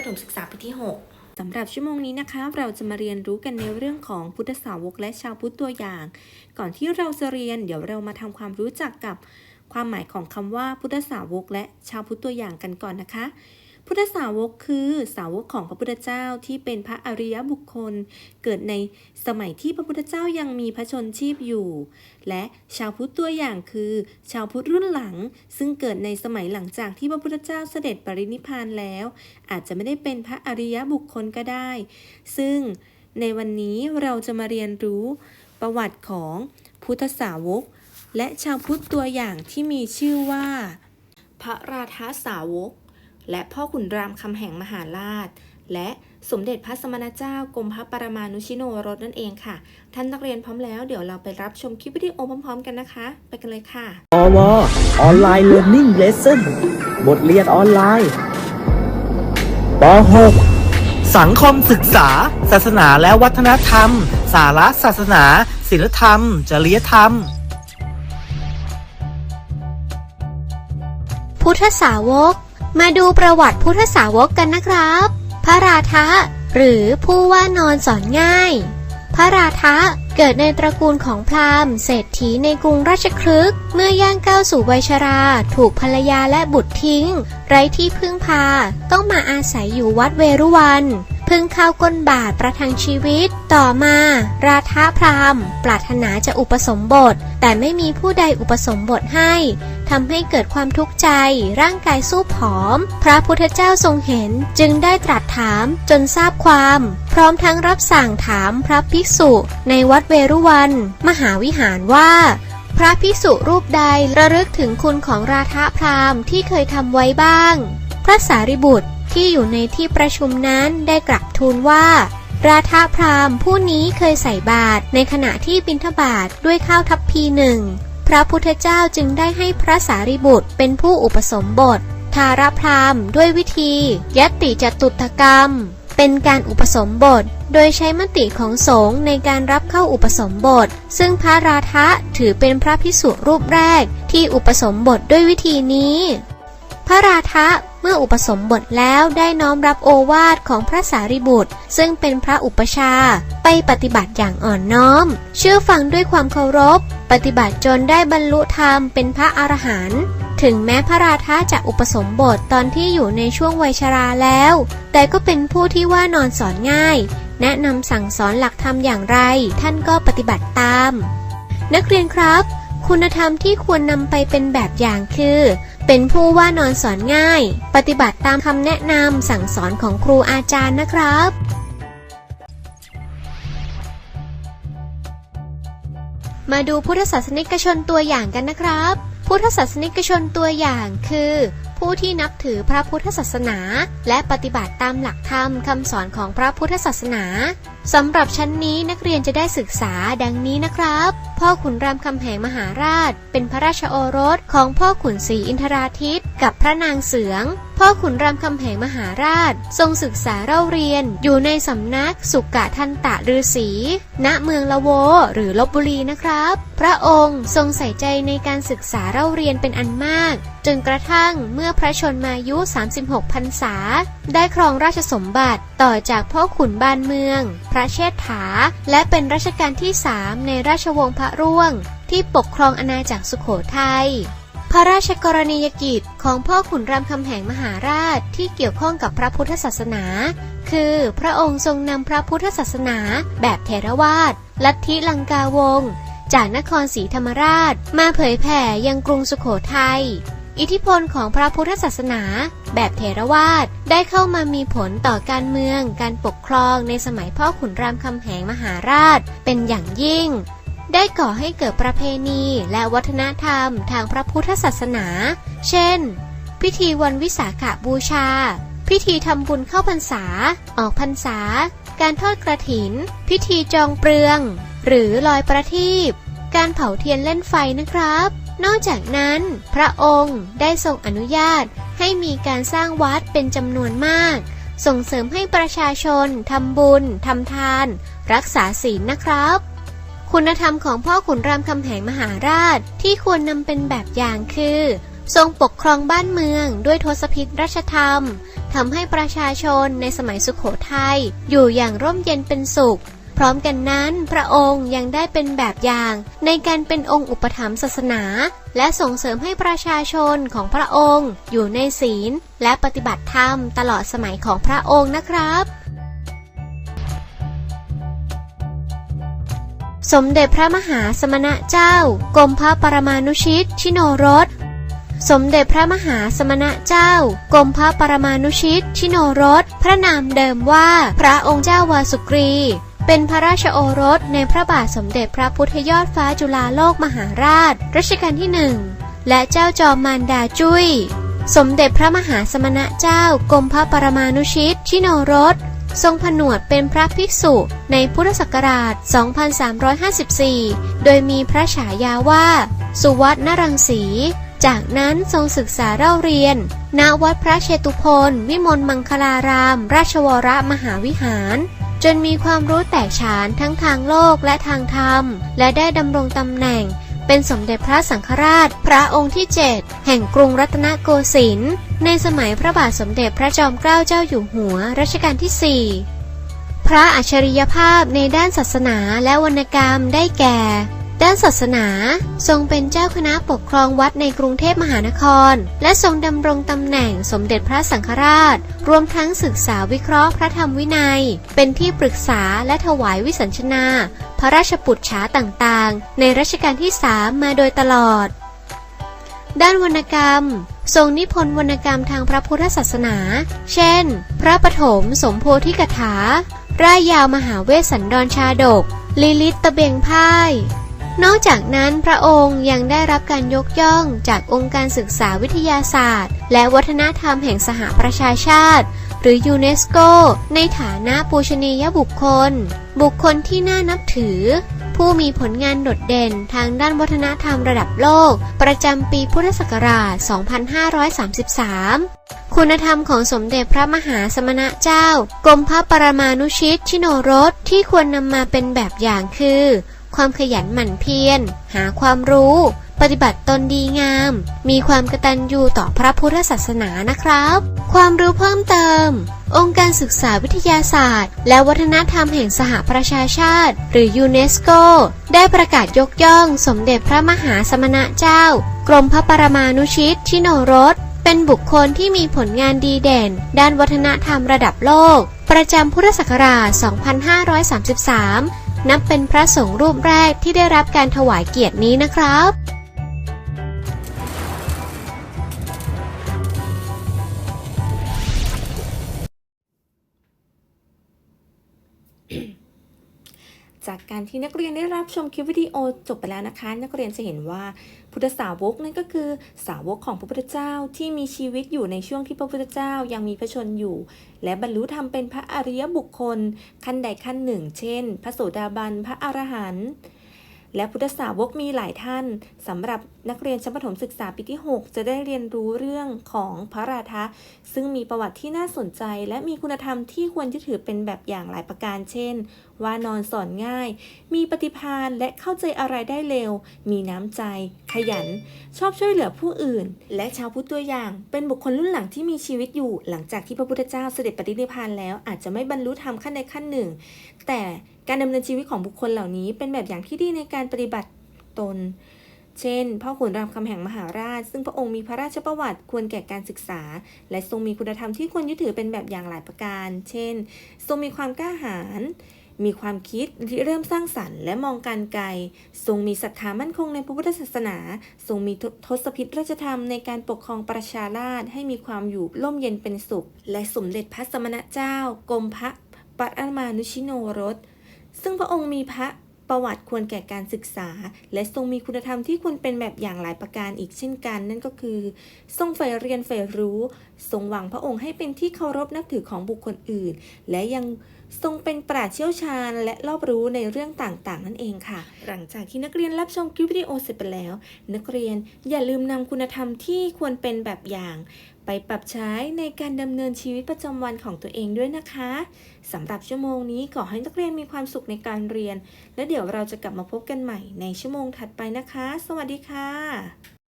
ประถมศึกษาปีที่ 6สำหรับชั่วโมงนี้นะคะ เราจะมาเรียนรู้กันในเรื่องของพุทธสาวกและชาวพุทธตัวอย่าง ก่อนที่เราจะเรียน เดี๋ยวเรามาทำความรู้จักกับความหมายของคำว่าพุทธสาวกและชาวพุทธตัวอย่างกันก่อนนะคะ พุทธสาวกคือสาวกของพระพุทธเจ้าที่เป็นพระอริยบุคคล เกิดในสมัยที่พระพุทธเจ้ายังมีพระชนชีพอยู่ และชาวพุทธตัวอย่างคือ ชาวพุทธรุ่นหลัง ซึ่งเกิดในสมัยหลังจากที่พระพุทธเจ้าเสด็จปรินิพานแล้ว อาจจะไม่ได้เป็นพระอริยบุคคลก็ได้ ซึ่งในวันนี้เราจะมาเรียนรู้ประวัติของพุทธสาวก และชาวพุทธตัวอย่างที่มีชื่อว่า พระราธาสาวก และพ่อขุนรามคำแห่งมหาราช และสมเด็จพระสมณเจ้ากรมพระปรมานุชิโนรสนั่นเองค่ะ ท่านนักเรียนพร้อมแล้วเดี๋ยวเราไปรับชมคลิปวิดีโอพร้อมๆกันนะคะ ไปกันเลยค่ะอวออนไลน์เรียนนิ่งเลสเซ่นบทเรียนออนไลน์ป .6 สังคมศึกษา ศาสนาและวัฒนธรรม สาระศาสนา ศิลธรรม จริยธรรม พุทธสาวก มาดูประวัติพุทธสาวกกันนะครับ พระราธะหรือผู้ว่านอนสอนง่าย พระราธะเกิดในตระกูลของพราหมณ์เศรษฐีในกรุงราชคลึกเมื่อย่างก้าวสู่วัยชรา ถูกภรรยาและบุตรทิ้ง ไร้ที่พึ่งพา ต้องมาอาศัยอยู่วัดเวรุวัน พึ่งข้าวก้นบาทประทังชีวิต ต่อมา ราธาพราหมณ์ปรารถนาจะอุปสมบท แต่ไม่มีผู้ใดอุปสมบทให้ทำให้เกิดความทุกข์ใจ ร่างกายสู้ผอม พระพุทธเจ้าทรงเห็นจึงได้ตรัสถามจนทราบความ พร้อมทั้งรับสั่งถามพระภิกษุในวัดเวรุวัน มหาวิหารว่า พระภิกษุรูปใดระลึกถึงคุณของราธะพราหมณ์ที่เคยทำไว้บ้าง พระสารีบุตร ที่อยู่ในที่ประชุมนั้นได้กลับทูลว่า ราธาพราหมณ์ผู้นี้เคยใส่บาตรในขณะที่บิณฑบาตด้วยข้าวทัพพีหนึ่งพระพุทธเจ้าจึงได้ให้พระสารีบุตรเป็นผู้อุปสมบท ทารพราหมณ์ด้วยวิธียติจตุตกรรม เป็นการอุปสมบท โดยใช้มติของสงฆ์ในการรับเข้าอุปสมบท ซึ่งพระราธะถือเป็นพระพิสุรูปแรกที่อุปสมบทด้วยวิธีนี้ พระราธะ อุปสมบทแล้วได้น้อมรับโอวาทของพระสารีบุตร ซึ่งเป็นพระอุปชา ไปปฏิบัติอย่างอ่อนน้อม เชื่อฟังด้วยความเคารพ ปฏิบัติจนได้บรรลุธรรมเป็นพระอรหันต์ถึงแม้พระราธะจะอุปสมบทตอนที่อยู่ในช่วงวัยชราแล้ว แต่ก็เป็นผู้ที่ว่านอนสอนง่าย แนะนำสั่งสอนหลักธรรมอย่างไร ท่านก็ปฏิบัติตาม นักเรียนครับ คุณธรรมที่ควรนำไปเป็นแบบอย่างคือ เป็นผู้ว่านอนสอนง่าย ปฏิบัติตามคำแนะนำสั่งสอนของครูอาจารย์นะครับ มาดูพุทธศาสนิกชนตัวอย่างกันนะครับ พุทธศาสนิกชนตัวอย่างคือ ผู้ที่นับถือพระพุทธศาสนา และปฏิบัติตามหลักธรรมคำสอนของพระพุทธศาสนาสำหรับชั้นนี้นักเรียนจะได้ศึกษาดังนี้นะครับ พ่อขุนรามคำแหงมหาราช เป็นพระราชโอรสของพ่อขุนศรีอินทราทิตกับพระนางเสือง พ่อขุนรามคำแหงมหาราช ทรงศึกษาเล่าเรียน อยู่ในสำนักสุกะทันตะฤาษีณเมืองละโว หรือลบบุรีนะครับ พระองค์ทรงใส่ใจในการศึกษาเล่าเรียนเป็นอันมาก จนกระทั่งเมื่อพระชนมายุ 36พรรษา ได้ครองราชสมบัติต่อจากพ่อขุนบานเมืองพระเชษฐา และเป็นรัชกาลที่สามในราชวงศ์พระร่วง ที่ปกครองอาณาจักรสุโขทัยพระราชกรณียกิจของพ่อขุนรามคำแหงมหาราชที่เกี่ยวข้องกับพระพุทธศาสนา คือพระองค์ทรงนำพระพุทธศาสนา แบบเทรวาสลัทธิลังกาวง จากนครศรีธรรมราช มาเผยแผ่ยังกรุงสุโขทัย อิทธิพลของพระพุทธศาสนา แบบเถรวาทได้เข้ามามีผลต่อการเมือง การปกครองในสมัยพ่อขุนรามคำแหงมหาราช เป็นอย่างยิ่ง ได้ก่อให้เกิดประเพณีและวัฒนธรรมทางพระพุทธศาสนา เช่น พิธีวันวิสาขบูชา พิธีทำบุญเข้าพรรษา ออกพรรษา การทอดกระถิน พิธีจองเปลือง หรือลอยประทีปการเผาเทียนเล่นไฟนะครับ นอกจากนั้น พระองค์ได้ทรงอนุญาตให้มีการสร้างวัดเป็นจำนวนมาก ส่งเสริมให้ประชาชนทำบุญทำทาน รักษาศีลนะครับ คุณธรรมของพ่อขุนรามคำแหงมหาราชที่ควรนำเป็นแบบอย่างคือ ทรงปกครองบ้านเมืองด้วยทศพิธราชธรรมทำให้ประชาชนในสมัยสุขโขทัยอยู่อย่างร่มเย็นเป็นสุข ร้อมกันนั้นพระองค์ยังได้เป็นแบบอย่าง ในการเป็นองค์อุปถัมภ์ศาสนา และส่งเสริมให้ประชาชนของพระองค์ อยู่ในศีล และปฏิบัติธรรมตลอดสมัยของพระองค์นะครับ สมเด็จพระมหาสมณะเจ้ากรมพระปรมานุชิต ชิโนรสสมเด็จพระมหาสมณะเจ้ากรมพระปรมานุชิต ชิโนรส พระนามเดิมว่า พระองค์เจ้าวาสุกรี เป็นพระราชโอรสในพระบาทสมเด็จพระพุทธยอดฟ้าจุฬาโลกมหาราช รัชกาลที่หนึ่งและเจ้าจอมมารดาจุ้ย สมเด็จพระมหาสมณะเจ้ากรมพระปรมานุชิต ชิโนรส ทรงผนวดเป็นพระภิกษุในพุทธศักราช 2354 โดยมีพระฉายาว่า สุวัตนรังสี จากนั้นทรงศึกษาเล่าเรียน ณ วัดพระเชตุพนวิมลมังคลาราม ราชวรมหาวิหาร จนมีความรู้แตกฉานทั้งทางโลกและทางธรรม และได้ดำรงตำแหน่ง เป็นสมเด็จพระสังฆราช พระองค์ที่ 7 แห่งกรุงรัตนโกสินทร์ในสมัยพระบาทสมเด็จพระจอมเกล้าเจ้าอยู่หัวรัชกาลที่ 4 พระอัจฉริยภาพในด้านศาสนาและวรรณกรรมได้แก่ ด้านศาสนา ทรงเป็นเจ้าคณะปกครองวัดในกรุงเทพมหานคร และทรงดำรงตำแหน่งสมเด็จพระสังฆราช รวมทั้งศึกษาวิเคราะห์พระธรรมวินัย เป็นที่ปรึกษาและถวายวิสัญชนา พระราชปุจฉาต่างๆ ในรัชกาลที่สามมาโดยตลอด ด้านวรรณกรรม ทรงนิพนธ์วรรณกรรมทางพระพุทธศาสนา เช่น พระปฐมสมโพธิกถา ร่ายยาวมหาเวสสันดรชาดก ลิลิตตะเบงพ่าย นอกจากนั้นพระองค์ยังได้รับการยกย่องจากองค์การศึกษาวิทยาศาสตร์ และวัฒนธรรมแห่งสหประชาชาติ หรือยูเนสโก ในฐานะปูชนียบุคคล บุคคลที่น่านับถือ ผู้มีผลงานโดดเด่นทางด้านวัฒนธรรมระดับโลก ประจำปีพุทธศักราช 2533 คุณธรรมของสมเด็จพระมหาสมณะเจ้า กรมพระปรมานุชิตชิโนรสที่ควรนำมาเป็นแบบอย่างคือ ความขยันหมั่นเพียร หาความรู้ ปฏิบัติตนดีงาม มีความกตัญญูต่อพระพุทธศาสนานะครับ ความรู้เพิ่มเติม องค์การศึกษาวิทยาศาสตร์ และวัฒนธรรมแห่งสหประชาชาติ หรือยูเนสโก ได้ประกาศยกย่อง สมเด็จพระมหาสมณะเจ้า กรมพระปรมานุชิตชิโนรสเป็นบุคคลที่มีผลงานดีเด่น ด้านวัฒนธรรมระดับโลก ประจำพุทธศักราช 2533 นับเป็นพระสงฆ์รูปแรกที่ได้รับการถวายเกียรตินี้นะครับ จากการที่นักเรียนได้รับชมคลิปวิดีโอจบไปแล้วนะคะ นักเรียนจะเห็นว่าพุทธสาวกนั่นก็คือสาวกของพระพุทธเจ้าที่มีชีวิตอยู่ในช่วงที่พระพุทธเจ้ายังมีพระชนอยู่ และบรรลุธรรมเป็นพระอริยบุคคลขั้นใดขั้นหนึ่ง เช่น พระโสดาบันพระอรหันต์ และพุทธสาวกมีหลายท่านสำหรับนักเรียนชั้นประถมศึกษาปีที่ 6 จะได้เรียนรู้เรื่องของพระราธะซึ่งมีประวัติที่น่าสนใจ และมีคุณธรรมที่ควรจะถือเป็นแบบอย่างหลายประการเช่น ว่านอนสอนง่าย มีปฏิภาณและเข้าใจอะไรได้เร็ว มีน้ำใจ ขยัน ชอบช่วยเหลือผู้อื่น และชาวพุทธตัวอย่าง เป็นบุคคลรุ่นหลังที่มีชีวิตอยู่ หลังจากที่พระพุทธเจ้าเสด็จปฏินิพพานแล้วอาจจะไม่บรรลุธรรมขั้นใดขั้นหนึ่ง แต่ การดำเนินชีวิตของบุคคลเหล่านี้เป็นแบบอย่างที่ดีในการปฏิบัติตน เช่นพ่อขุนรามคำแหงมหาราช ซึ่งพระองค์มีพระราชประวัติควรแก่การศึกษา และทรงมีคุณธรรมที่ควรยึดถือเป็นแบบอย่างหลายประการ เช่น ทรงมีความกล้าหาญมีความคิดเริ่มสร้างสรรค์และมองการไกล ทรงมีศรัทธามั่นคงในพระพุทธศาสนา ทรงมีทศพิธราชธรรมในการปกครองประชาราษฎรให้มีความอยู่ร่มเย็นเป็นสุข และสมเด็จพระสมณเจ้ากรมพระปรมานุชิโนรส ซึ่งพระองค์มีพระประวัติควรแก่การศึกษา และทรงมีคุณธรรมที่ควรเป็นแบบอย่างหลายประการอีกเช่นกัน นั่นก็คือ ทรงใฝ่เรียนใฝ่รู้ ทรงหวังพระองค์ให้เป็นที่เคารพนับถือของบุคคลอื่น และยัง ทรงเป็นปราชญ์เชี่ยวชาญ และรอบรู้ในเรื่องต่างๆ นั่นเองค่ะ หลังจากที่นักเรียนรับชมคลิปวิดีโอเสร็จไปแล้ว นักเรียนอย่าลืมนำคุณธรรมที่ควรเป็นแบบอย่าง ไปปรับใช้ในการดำเนินชีวิตประจำวันของตัวเองด้วยนะคะสำหรับชั่วโมงนี้ขอให้นักเรียนมีความสุขในการเรียน และเดี๋ยวเราจะกลับมาพบกันใหม่ในชั่วโมงถัดไปนะคะ สวัสดีค่ะ